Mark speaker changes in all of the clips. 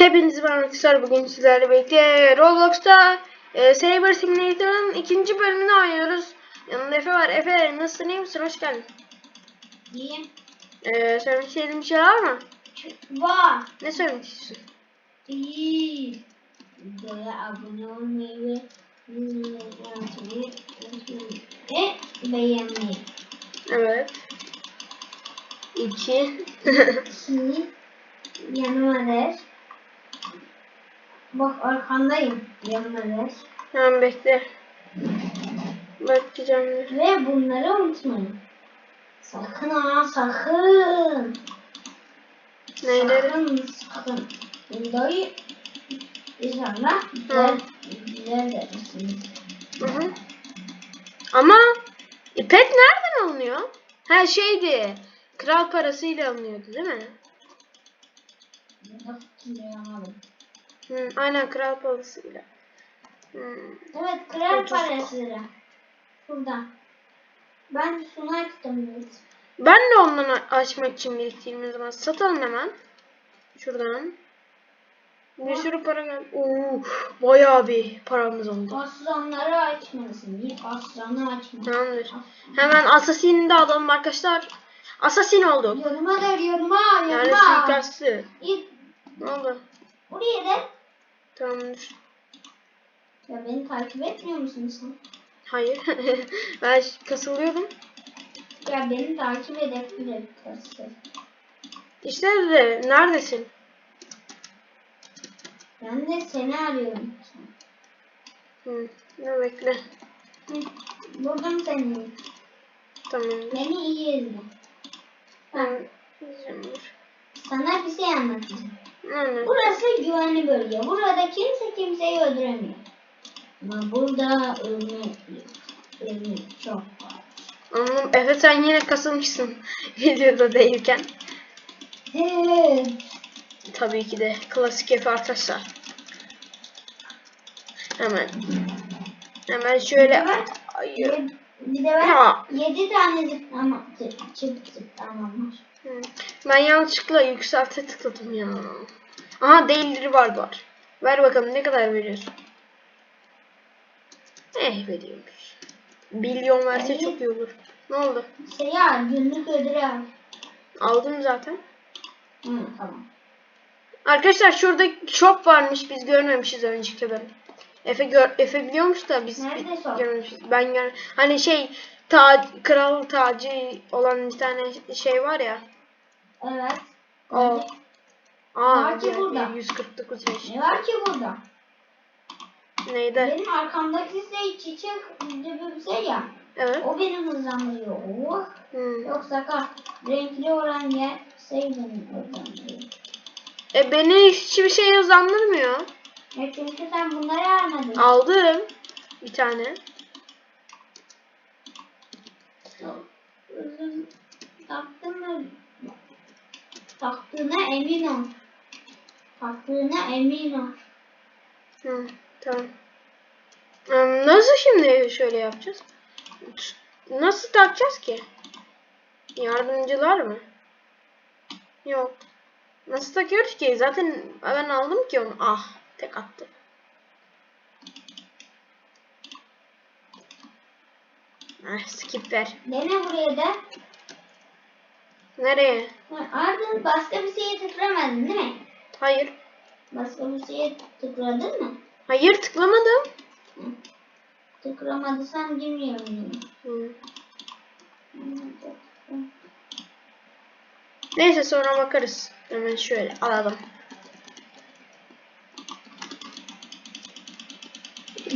Speaker 1: Hepinize merhaba arkadaşlar. Bugün sizlerle birlikte Roblox'ta e, Saber Simulator'ın ikinci bölümünü oynuyoruz. Yanımda Efe var. Efe nasılsın? iyi misin? Hoş geldin.
Speaker 2: İyiyim.
Speaker 1: E, söylemek istediğin bir şey var mı?
Speaker 2: Var.
Speaker 1: Ne söylemek istiyorsun?
Speaker 2: İyi. Videoya abone olmayı ve. Ve beğenmeyi.
Speaker 1: Evet. İki.
Speaker 2: Şimdi yanıma der. Bak arkandayım. Yanıma der.
Speaker 1: Hemen bekle. Bakacağım.
Speaker 2: Ve bunları unutmayın. Sakın ha sakın.
Speaker 1: Neyleri?
Speaker 2: Sakın sakın. Videoyu inşallah dersiniz.
Speaker 1: Hı hı. Ama pet nereden alınıyor? Ha şeydi. Kral parasıyla alınıyordu değil mi?
Speaker 2: Burada hatırlayamadım.
Speaker 1: Hı, aynen kral parasıyla. Hı.
Speaker 2: Evet kral
Speaker 1: Otuz.
Speaker 2: parası. Burada. Ben suna tutamıyorum.
Speaker 1: Ben de ondan açmak için biriktireyim o zaman. Satalım hemen. Şuradan. Bir sürü para geldi. Oo, bayağı bir paramız oldu.
Speaker 2: Aslanları açmalısın. Bir aslanı açmalısın.
Speaker 1: Tamamdır. Hemen Assassin'i de alalım arkadaşlar. Assassin olduk.
Speaker 2: Yoruma der yoruma
Speaker 1: Yani
Speaker 2: yoruma.
Speaker 1: suikastçı.
Speaker 2: İlk
Speaker 1: Ne oldu?
Speaker 2: buraya de.
Speaker 1: Tamamdır.
Speaker 2: Ya beni takip etmiyor musun sen?
Speaker 1: Hayır. ben kasılıyorum.
Speaker 2: Ya beni takip edip bile
Speaker 1: İşte de neredesin?
Speaker 2: Ben de seni arıyorum.
Speaker 1: Hı. Ne bekle.
Speaker 2: Hı, Buldum seni.
Speaker 1: Tamamdır.
Speaker 2: Beni iyi izle.
Speaker 1: Ben
Speaker 2: sana bir şey anlatacağım.
Speaker 1: Aynen.
Speaker 2: Burası güvenli bölge. Burada kimse kimseyi öldüremiyor. Ama burada ölme, ölme çok var.
Speaker 1: Anladım. Efe sen yine kasılmışsın videoda değilken.
Speaker 2: Evet.
Speaker 1: Tabii ki de klasik Efe arkadaşlar. Hemen. Hemen şöyle. Hayır.
Speaker 2: Bir de ben
Speaker 1: Ya.
Speaker 2: 7 tane zıplama, çıp çıp zıplamam var.
Speaker 1: Ben yanlışlıkla yükselte tıkladım ya. Aha değilleri var var. Ver bakalım ne kadar veriyorsun? Eh veriyormuş. Milyon verse çok iyi olur. Ne oldu?
Speaker 2: Şey ya günlük ödülü al.
Speaker 1: Aldım zaten.
Speaker 2: Hı, tamam.
Speaker 1: Arkadaşlar şurada shop varmış. Biz görmemişiz önceki bölüm. Efe gör, Efe biliyormuş da biz
Speaker 2: Nerede
Speaker 1: görmemişiz. Ben gör hani şey ta kral tacı olan bir tane şey var ya.
Speaker 2: Evet.
Speaker 1: O. Aa,
Speaker 2: Var ki burada.
Speaker 1: 149 yaş.
Speaker 2: Ne var ki burada?
Speaker 1: Neydi?
Speaker 2: Benim arkamdaki şey çiçek şey ya.
Speaker 1: Evet.
Speaker 2: O beni hızlandırıyor. Oh.
Speaker 1: Hmm.
Speaker 2: Yoksa kar. Renkli olan yer şey beni hızlandırıyor.
Speaker 1: E beni hiçbir şey hızlandırmıyor.
Speaker 2: Ya çünkü sen bunları almadın.
Speaker 1: Aldım bir tane.
Speaker 2: Taktın mı? Taktığına emin ol. Taktığına emin ol.
Speaker 1: Hı, tamam. Nasıl şimdi şöyle yapacağız? Nasıl takacağız ki? Yardımcılar mı? Yok. Nasıl takıyoruz ki? Zaten ben aldım ki onu. Ah, tek attı. Ah, skip ver.
Speaker 2: Dene buraya da.
Speaker 1: Nereye?
Speaker 2: Ardın başka bir şeye tıklamadın değil mi?
Speaker 1: Hayır.
Speaker 2: Başka bir şeye tıkladın mı?
Speaker 1: Hayır tıklamadım.
Speaker 2: Hı. Tıklamadıysan bilmiyorum yine.
Speaker 1: Hı. Neyse sonra bakarız. Hemen şöyle alalım.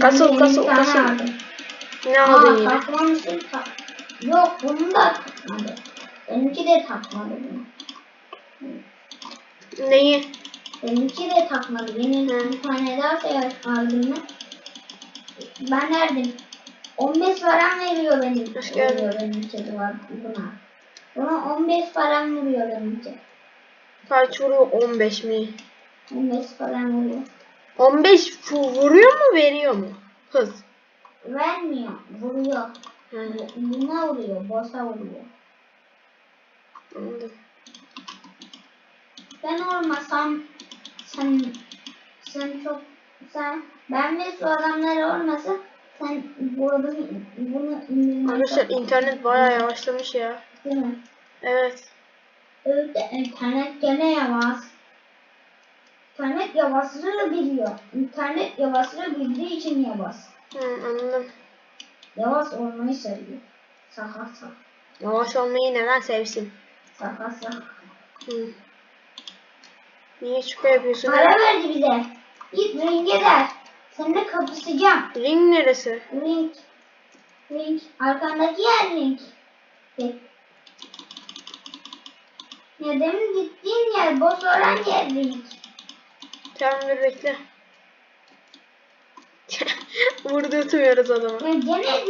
Speaker 1: Kasıl kasıl kasıl. Ne aldın yine?
Speaker 2: Yok bunu da takmadı. Benimki de takmadı bunu.
Speaker 1: Neyi?
Speaker 2: Benimki de takmadı. Benim
Speaker 1: Hı.
Speaker 2: bir tane daha şey aldım ben. Ben verdim. 15 param veriyor benim. Veriyor benimki de var buna. Buna 15 param vuruyor benimki.
Speaker 1: Kaç vuruyor? 15 mi?
Speaker 2: 15 param vuruyor.
Speaker 1: 15 fu- vuruyor mu veriyor mu? Hız.
Speaker 2: Vermiyor. Vuruyor.
Speaker 1: Hı.
Speaker 2: Bu- Buna vuruyor. Boşa vuruyor.
Speaker 1: Anladım.
Speaker 2: Ben olmasam Sen sen çok sen ben ve su adamları olmasa sen bu adamı bunu indirmeye
Speaker 1: Arkadaşlar internet bayağı yavaşlamış ya.
Speaker 2: değil mi?
Speaker 1: Evet.
Speaker 2: Evet internet gene yavaş. İnternet yavaşlığı biliyor. İnternet yavaşlığı bildiği için yavaş.
Speaker 1: Hı, anladım.
Speaker 2: Yavaş olmayı seviyor. Saka saka.
Speaker 1: Yavaş olmayı neden sevsin?
Speaker 2: Saka.
Speaker 1: Hı. Niye şüphe yapıyorsun?
Speaker 2: Para verdi bize. Git ringe der. Seninle kapışacağım.
Speaker 1: Ring neresi?
Speaker 2: Ring. Ring. Arkandaki yer ring. Git. Ya demin gittiğin yer boş olan yer ring.
Speaker 1: Tamam dur bekle. Vurdurtmuyoruz adamı.
Speaker 2: Ya gene.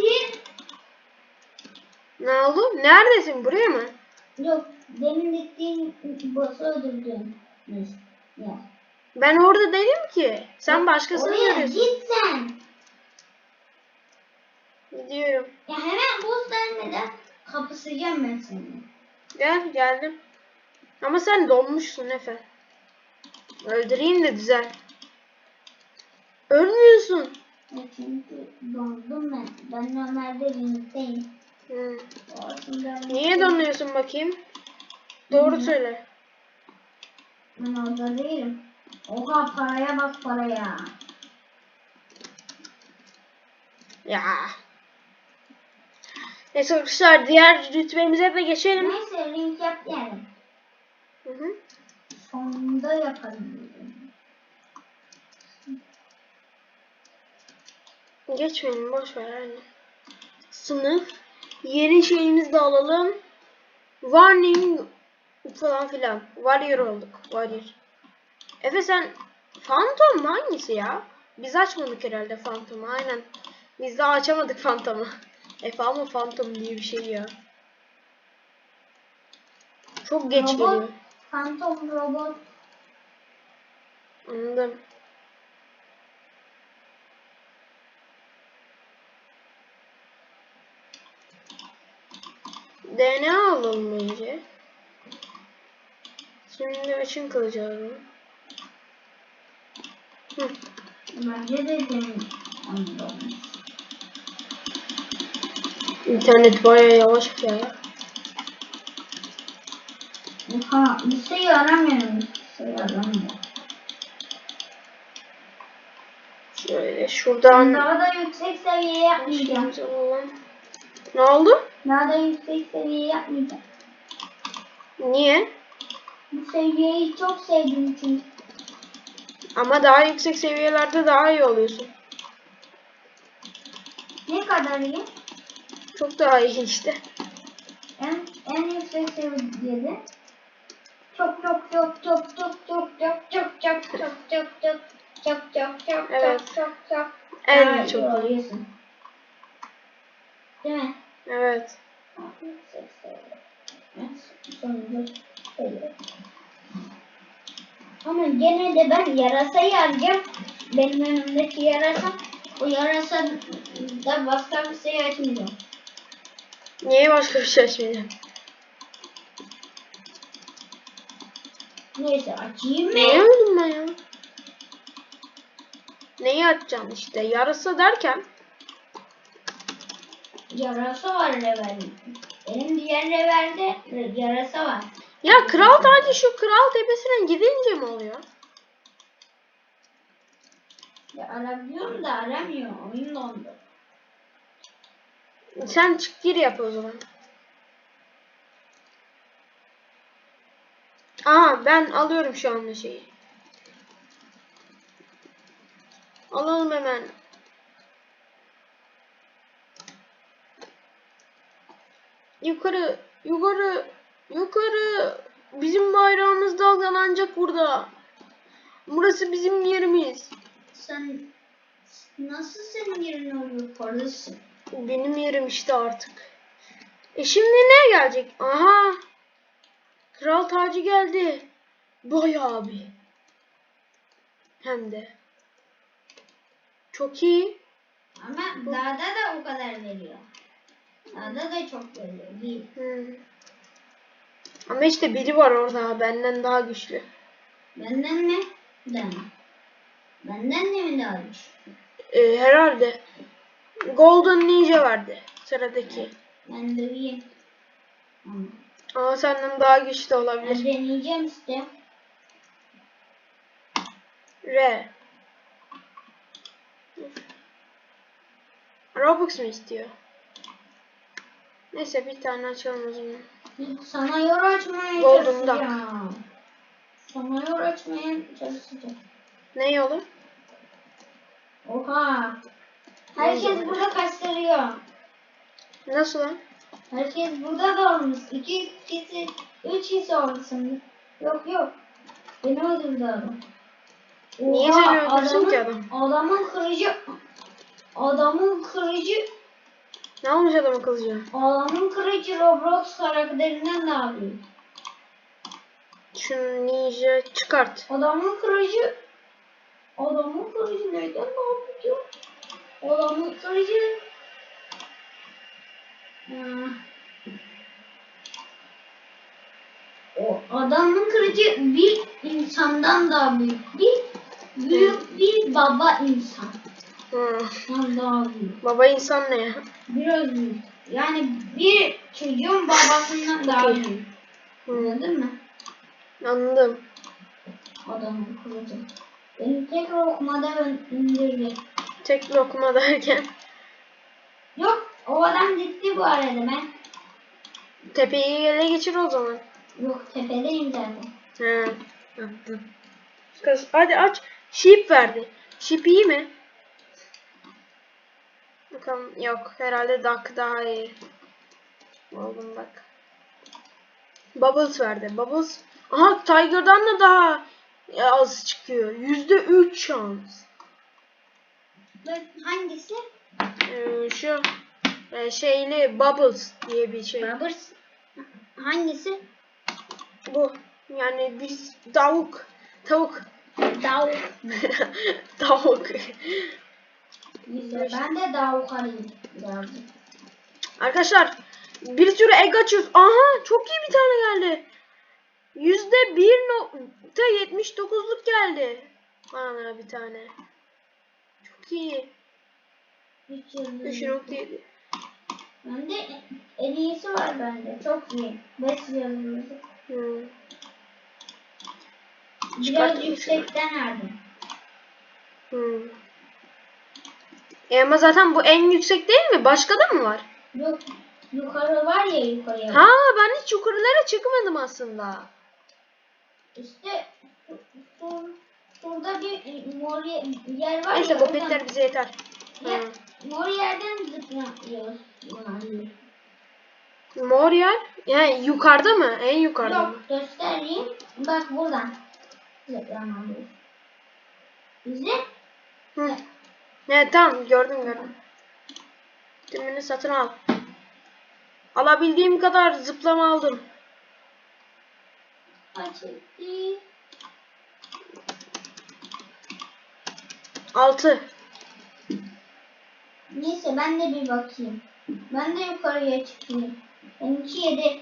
Speaker 1: Ne oldu? Neredesin? Buraya mı?
Speaker 2: Yok. Demin gittiğin boss'u öldürdün. Ya.
Speaker 1: Ben orada değilim ki. Sen başkasını
Speaker 2: Oraya
Speaker 1: görüyorsun.
Speaker 2: git sen.
Speaker 1: Gidiyorum.
Speaker 2: Ya hemen boss vermeden kapışacağım ben seni.
Speaker 1: Gel geldim. Ama sen donmuşsun Efe. Öldüreyim de düzel. Ölmüyorsun.
Speaker 2: Ya çünkü dondum ben. Ben normalde. Olsun ben
Speaker 1: Niye donuyorsun bakayım? Doğru söyle.
Speaker 2: Ben orada değilim. Oha paraya bak paraya.
Speaker 1: Ya. Neyse arkadaşlar diğer rütbemize de geçelim.
Speaker 2: Neyse ring yap yani.
Speaker 1: Hı hı.
Speaker 2: Sonunda yaparım. dedim.
Speaker 1: Geçmeyelim boş ver anne. Sınıf. Yeni şeyimizi de alalım. Warning falan filan. Warrior olduk. Warrior. Efe sen Phantom mu hangisi ya? Biz açmadık herhalde Phantom'u aynen. Biz daha açamadık Phantom'u. Efe ama Phantom diye bir şey ya. Çok geç
Speaker 2: robot,
Speaker 1: geliyor.
Speaker 2: Phantom robot.
Speaker 1: Anladım. DNA alalım önce. Şimdi ışın kılıcı alalım. Hı.
Speaker 2: Bence de olmuş.
Speaker 1: İnternet bayağı yavaş ya.
Speaker 2: Ha, bir şey yaramıyorum. Bir şey yaramıyor.
Speaker 1: Şöyle şuradan
Speaker 2: Daha da yüksek seviye yapmayacağım.
Speaker 1: Ne oldu?
Speaker 2: Daha da yüksek seviye yapmayacağım.
Speaker 1: Niye?
Speaker 2: Bu seviyeyi çok sevdim çünkü.
Speaker 1: Ama daha yüksek seviyelerde daha iyi oluyorsun.
Speaker 2: Ne kadar iyi?
Speaker 1: Çok daha iyi işte.
Speaker 2: En, en yüksek seviyede. Çok çok çok çok çok çok çok çok çok çok çok çok çok çok çok
Speaker 1: Evet.
Speaker 2: çok çok çok
Speaker 1: En
Speaker 2: daha iyi
Speaker 1: çok.
Speaker 2: oluyorsun. Değil mi?
Speaker 1: Evet.
Speaker 2: Sonunda Ama gene de ben yarasayı alacağım. Benim önümdeki yarasa. O yarasa da başka bir şey açmayacağım.
Speaker 1: Niye başka bir şey açmayacağım?
Speaker 2: Neyse açayım mı?
Speaker 1: Neye öldüm ben ya? Neyi açacağım işte? Yarısı derken
Speaker 2: Yarasa var level. Benim diğer levelde yarasa var.
Speaker 1: Ya kral tacı şu kral tepesine gidince mi oluyor?
Speaker 2: Ya arabiliyorum da aramıyor. Oyun dondu.
Speaker 1: Sen çık gir yap o zaman. Aha ben alıyorum şu anda şeyi. Alalım hemen. Yukarı, yukarı, yukarı. Bizim bayrağımız dalgalanacak burada. Burası bizim yerimiz.
Speaker 2: Sen nasıl senin yerin oluyor parası?
Speaker 1: Benim yerim işte artık. E şimdi ne gelecek? Aha. Kral tacı geldi. Bayağı bir. Hem de. Çok iyi.
Speaker 2: Ama dağda da o kadar veriyor. Dağda da çok veriyor. Değil.
Speaker 1: Hmm. Ama işte biri var orada benden daha güçlü.
Speaker 2: Benden mi? Değil mi? Benden de mi daha güçlü?
Speaker 1: Ee, herhalde. Golden Ninja verdi sıradaki.
Speaker 2: Ben döveyim. Ama
Speaker 1: Ama senden daha güçlü
Speaker 2: Ben
Speaker 1: olabilir.
Speaker 2: deneyeceğim işte.
Speaker 1: R. Robux mu istiyor? Neyse bir tane açalım o zaman.
Speaker 2: Sana yor açmaya
Speaker 1: Golden
Speaker 2: çalışacağım. Sana yor açmaya çalışacağım.
Speaker 1: Ne yolu?
Speaker 2: Oha. Herkes burada kaçtırıyor.
Speaker 1: Nasıl lan?
Speaker 2: Herkes burada da olmuş. İki kişi, üç kişi şimdi. Yok yok. Beni öldürdü adam.
Speaker 1: Niye seni öldürsün ki adam?
Speaker 2: Adamın kırıcı... Adamın kırıcı...
Speaker 1: Ne olmuş adamın kılıcı?
Speaker 2: Adamın kırıcı Roblox karakterinden daha büyük.
Speaker 1: Şu ninja çıkart.
Speaker 2: Adamın kırıcı... Adamın kırıcı neyden daha büyük? Adamın kırıcı... Hmm. O adamın kırıcı bir insandan daha büyük. Bir büyük bir baba insan.
Speaker 1: Hı.
Speaker 2: Ondan.
Speaker 1: Baba insan ne ya?
Speaker 2: Biraz büyük. Yani bir çocuğun babasından daha
Speaker 1: Okey.
Speaker 2: büyük. Anladın mı?
Speaker 1: Anladım.
Speaker 2: Adamın kılıcı. Beni tekrar okumada indirdi.
Speaker 1: Tek lokma derken
Speaker 2: Yok o adam gitti bu arada ben.
Speaker 1: tepeyi ele geçir o zaman.
Speaker 2: Yok tepedeyim zaten.
Speaker 1: He. Anladım. Kız hadi aç. Sheep verdi. Sheep iyi mi? Bakalım yok. Herhalde duck daha iyi. Oldum bak. Bubbles verdi. Bubbles. Aha Tiger'dan da daha az çıkıyor. Yüzde üç şans.
Speaker 2: Hangisi?
Speaker 1: Ee, şu e, şeyli Bubbles diye bir şey.
Speaker 2: Roberts. Hangisi?
Speaker 1: Bu. Yani biz tavuk. Tavuk.
Speaker 2: Davuk.
Speaker 1: tavuk.
Speaker 2: Güzel. Ben de alayım birazcık.
Speaker 1: Arkadaşlar bir sürü egg açıyoruz. Aha çok iyi bir tane geldi. Yüzde bir nokta yetmiş dokuzluk geldi. Bana bir tane. Çok iyi.
Speaker 2: Üç
Speaker 1: nokta yedi.
Speaker 2: Bende en iyisi var bende. Çok iyi. Beş yıldız.
Speaker 1: Hmm.
Speaker 2: Biraz yüksekten aldım.
Speaker 1: Hmm. E ama zaten bu en yüksek değil mi? Başka da mı var?
Speaker 2: Yok. Yukarı var ya yukarıya.
Speaker 1: Ha ben hiç yukarılara çıkmadım aslında.
Speaker 2: İşte şurada bir mor ye- yer var
Speaker 1: Neyse
Speaker 2: ya. oradan-
Speaker 1: petler bize yeter.
Speaker 2: Ya, mor yerden zıplıyoruz. Yani.
Speaker 1: Mor yer. Yani yukarıda mı? En yukarıda mı?
Speaker 2: Yok göstereyim. Bak buradan. Zıplamalıyız. İzle.
Speaker 1: Hı. Evet tamam gördüm gördüm. Tümünü satın al. Alabildiğim kadar zıplama aldım. 6.
Speaker 2: Neyse ben de bir bakayım. Ben de yukarıya çıkayım. Benimki yedi.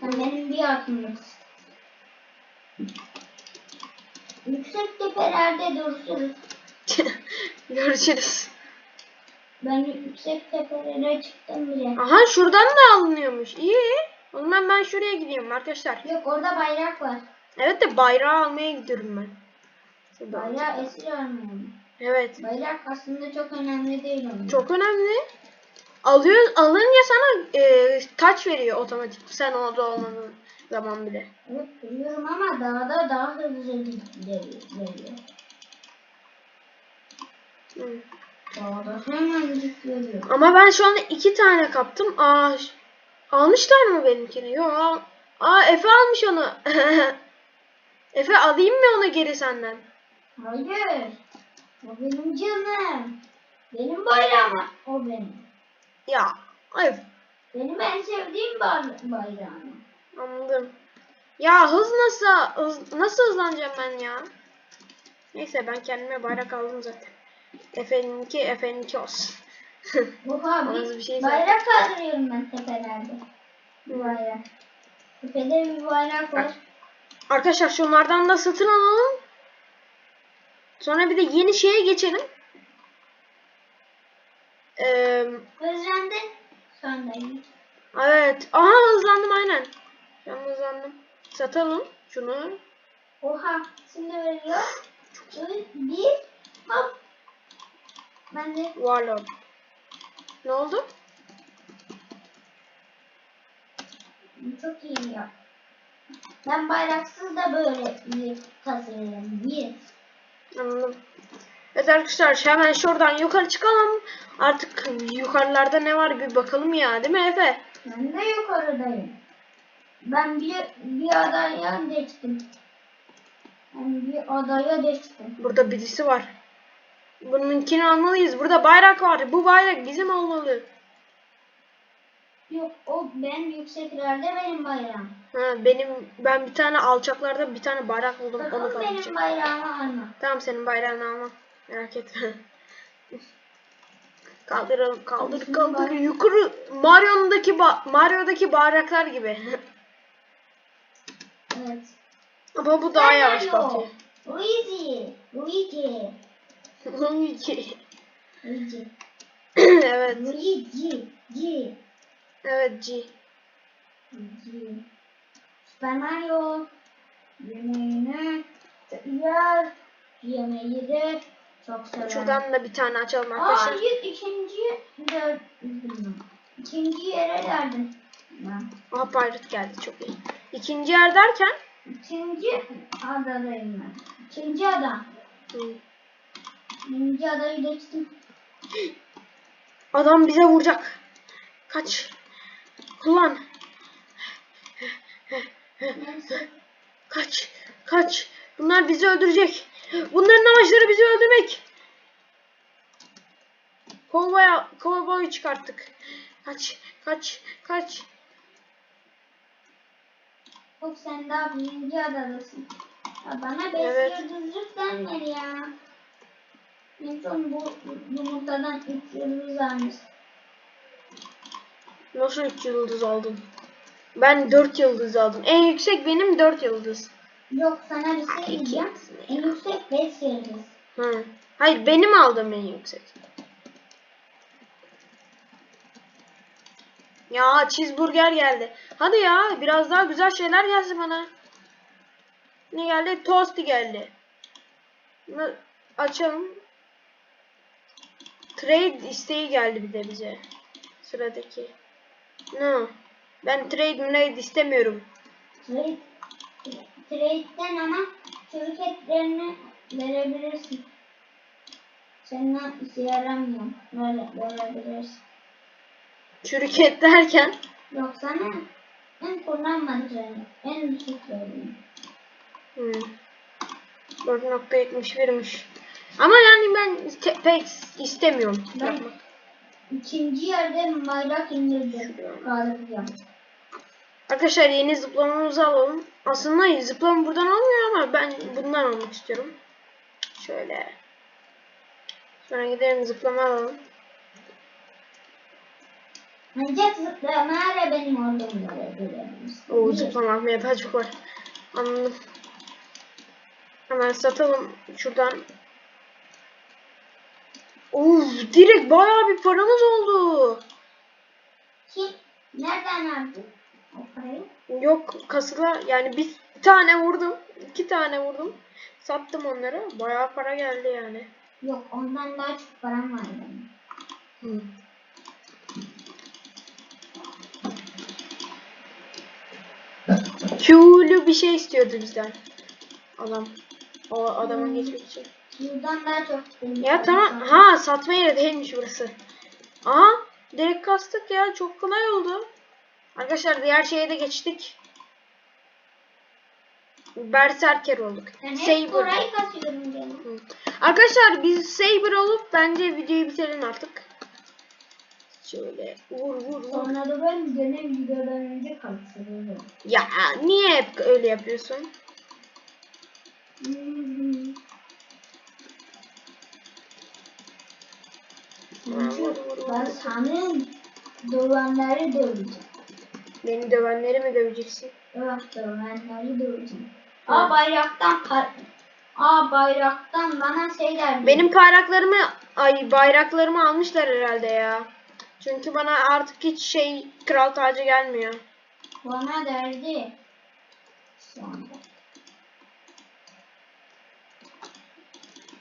Speaker 2: Sen benim bir altımdasın. Yüksek tepelerde dursunuz.
Speaker 1: Görüşürüz.
Speaker 2: Ben yüksek tepelere çıktım bile.
Speaker 1: Aha şuradan da alınıyormuş. İyi. O zaman ben şuraya gidiyorum arkadaşlar.
Speaker 2: Yok orada bayrak var.
Speaker 1: Evet de bayrağı almaya gidiyorum ben. Şuradan.
Speaker 2: Bayrağı esir almıyorum.
Speaker 1: Evet.
Speaker 2: Bayrak aslında çok önemli değil onun.
Speaker 1: Çok önemli. Alıyor, alınca sana e, taç veriyor otomatik. Sen orada olmanın zaman bile.
Speaker 2: Evet biliyorum ama dağda daha hızlı geliyor. Hemen.
Speaker 1: Ama ben şu anda iki tane kaptım. Aa, almışlar mı benimkini? Yok. Al. Aa Efe almış onu. Efe alayım mı onu geri senden?
Speaker 2: Hayır. O benim canım. Benim bayrağım. O benim.
Speaker 1: Ya. Ay,
Speaker 2: Benim en sevdiğim bay- bayrağım.
Speaker 1: anladım. Ya hız nasıl hız, nasıl hızlanacağım ben ya? Neyse ben kendime bayrak aldım zaten. Efe'ninki Efe'ninki olsun.
Speaker 2: Yok abi.
Speaker 1: Bir şey
Speaker 2: bayrak kaldırıyorum ben tepelerde. Bayrak. Tepede bir bayrak var.
Speaker 1: Arkadaşlar şunlardan da satın alalım. Sonra bir de yeni şeye geçelim. Ee,
Speaker 2: Hızlandın. Sondayım.
Speaker 1: evet. Aha hızlandım aynen. An hızlandım. Satalım şunu.
Speaker 2: Oha. Şimdi veriyor. Bir. Hop. Ben de
Speaker 1: Warlord. Ne oldu?
Speaker 2: çok iyi ya. Ben bayraksız da böyle tasarlarım. Bir.
Speaker 1: Anladım. Evet arkadaşlar hemen şuradan yukarı çıkalım. Artık yukarılarda ne var bir bakalım ya değil mi Efe?
Speaker 2: Ben de yukarıdayım. Ben bir, bir adaya geçtim. Ben bir adaya geçtim.
Speaker 1: Burada birisi var. Bununkini almalıyız. Burada bayrak var. Bu bayrak bizim olmalı.
Speaker 2: Yok o ben yükseklerde benim bayrağım.
Speaker 1: Ha, benim ben bir tane alçaklarda bir tane bayrak buldum. Onu
Speaker 2: Sakın benim bayrağımı alma.
Speaker 1: Tamam senin bayrağını almam. Merak etme. Kaldıralım, kaldır, kaldır. Yukarı Mario'daki ba- Mario'daki bayraklar gibi.
Speaker 2: Evet.
Speaker 1: Ama bu daha
Speaker 2: Sen
Speaker 1: yavaş
Speaker 2: Mario.
Speaker 1: bakıyor.
Speaker 2: Luigi. Luigi.
Speaker 1: Evet,
Speaker 2: Luigi. G.
Speaker 1: evet G.
Speaker 2: Luigi. Super Mario. Yemeğini yer. Yemeği de çok sever.
Speaker 1: Şuradan da bir tane açalım
Speaker 2: Aa,
Speaker 1: arkadaşlar.
Speaker 2: hayır ikinci de ikinci yere verdim. Ben.
Speaker 1: Aha pirate geldi çok iyi. İkinci yer derken
Speaker 2: İkinci adadayım ben. İkinci ada.
Speaker 1: Hı.
Speaker 2: Birinci adayı geçtim.
Speaker 1: adam bize vuracak. Kaç. Kullan. Kaç. Kaç. Bunlar bizi öldürecek. Bunların amaçları bizi öldürmek. Kovboya, kovboyu çıkarttık. Kaç. Kaç. Kaç.
Speaker 2: Yok sen daha birinci adadasın. Ya bana beş
Speaker 1: Evet.
Speaker 2: yıldızlık denmedi ya. Son bu yumurtadan üç yıldız almış.
Speaker 1: Nasıl 3 yıldız aldın? Ben 4 yıldız aldım. En yüksek benim 4 yıldız.
Speaker 2: Yok sana bir şey diyeceğim. En yüksek beş yıldız.
Speaker 1: Hı. Hayır benim aldığım en yüksek. Ya cheeseburger geldi. Hadi ya biraz daha güzel şeyler gelsin bana. Ne geldi? Tosti geldi. Açalım. Trade isteği geldi bir de bize. Sıradaki. No. Ben trade trade istemiyorum.
Speaker 2: Trade, trade'den ama çocuk etlerini verebilirsin. Seninle işe yaramıyor. Böyle verebilirsin.
Speaker 1: Çürük et derken.
Speaker 2: Yok sana en kullanmadığın en düşük veriyorum.
Speaker 1: Hmm. 4.71'miş. Ama yani ben pek istemiyorum.
Speaker 2: Ben-
Speaker 1: yapmak.
Speaker 2: İkinci yerde bayrak indirdim. Kaldıracağım.
Speaker 1: Arkadaşlar yeni zıplamamızı alalım. Aslında zıplama buradan olmuyor ama ben bundan almak istiyorum. Şöyle. Sonra gidelim zıplama alalım.
Speaker 2: Ancak benim olduğum yere görebilirsin.
Speaker 1: Oo
Speaker 2: Bir.
Speaker 1: zıplama daha çok var. Anladım. Hemen satalım şuradan. Uf direkt bayağı bir paramız oldu.
Speaker 2: Kim? Nereden aldın o parayı?
Speaker 1: Yok kasıla yani bir tane vurdum. iki tane vurdum. Sattım onları. Bayağı para geldi yani.
Speaker 2: Yok ondan daha çok param var benim.
Speaker 1: Q'lu bir şey istiyordu bizden. Adam. O adamın
Speaker 2: Hmm.
Speaker 1: geçmek için.
Speaker 2: Buradan daha çok
Speaker 1: Ya tamam. Ha satma yeri değilmiş burası. Aha direkt kastık ya. Çok kolay oldu. Arkadaşlar diğer şeye de geçtik. Berserker olduk.
Speaker 2: Ben
Speaker 1: Saber.
Speaker 2: burayı kasıyorum canım.
Speaker 1: Arkadaşlar biz Saber olup bence videoyu bitirelim artık. Şöyle vur vur vur.
Speaker 2: Sonra da ben dönem videodan önce kasıyorum.
Speaker 1: Ya niye hep öyle yapıyorsun? Vur.
Speaker 2: Ben sanırım dövenleri döveceğim.
Speaker 1: Beni dövenleri mi döveceksin?
Speaker 2: Evet dövenleri döveceğim. Aa bayraktan Aa bayraktan bana şey derdi.
Speaker 1: Benim bayraklarımı ay bayraklarımı almışlar herhalde ya. Çünkü bana artık hiç şey kral tacı gelmiyor.
Speaker 2: Bana derdi. Anda.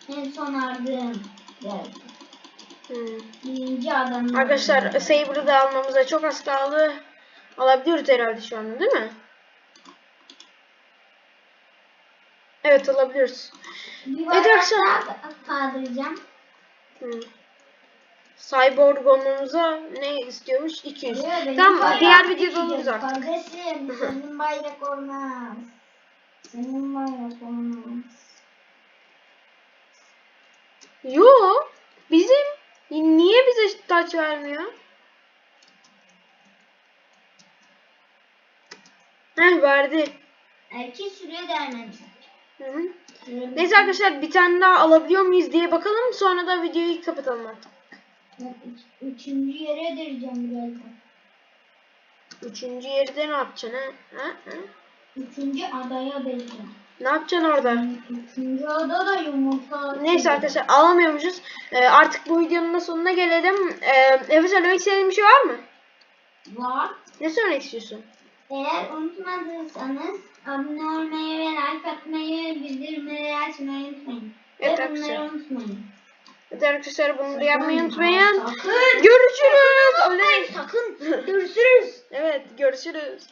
Speaker 2: En son ardığım geldi. Birinci adamın.
Speaker 1: Arkadaşlar Saber'ı da almamıza çok az kaldı. Alabiliyoruz herhalde şu anda değil mi? Evet alabiliyoruz. Evet arkadaşlar.
Speaker 2: kaldıracağım.
Speaker 1: Hmm. Cyborg olmamıza ne istiyormuş? 200.
Speaker 2: Diyor, benim
Speaker 1: Tamam diğer videoda oluruz artık.
Speaker 2: Kardeşim senin bayrak olmaz. Senin bayrak olmaz.
Speaker 1: Yo bizim niye bize taç vermiyor? Heh verdi.
Speaker 2: Erkek sürüyor dermemiş.
Speaker 1: Hı hı. Neyse arkadaşlar bir tane daha alabiliyor muyuz diye bakalım sonra da videoyu kapatalım artık.
Speaker 2: Üçüncü yere edeceğim birazdan.
Speaker 1: Üçüncü yerde ne yapacaksın ha? ha? ha?
Speaker 2: Üçüncü adaya edeceğim.
Speaker 1: Ne yapacaksın orada?
Speaker 2: Ada da yumurta.
Speaker 1: Neyse arkadaşlar alamıyormuşuz. Ee, artık bu videonun da sonuna gelelim. Ee, Efe söylemek istediğin bir şey var mı?
Speaker 2: Var.
Speaker 1: Ne söylemek istiyorsun?
Speaker 2: Eğer unutmadıysanız abone olmayı ve like atmayı, bildirimleri açmayı unutmayın.
Speaker 1: Evet
Speaker 2: ve
Speaker 1: arkadaşlar.
Speaker 2: unutmayın.
Speaker 1: Evet arkadaşlar bunu da yapmayı
Speaker 2: Sakın.
Speaker 1: unutmayın.
Speaker 2: Sakın.
Speaker 1: Görüşürüz. Öyle-
Speaker 2: Sakın. Görüşürüz.
Speaker 1: Evet görüşürüz.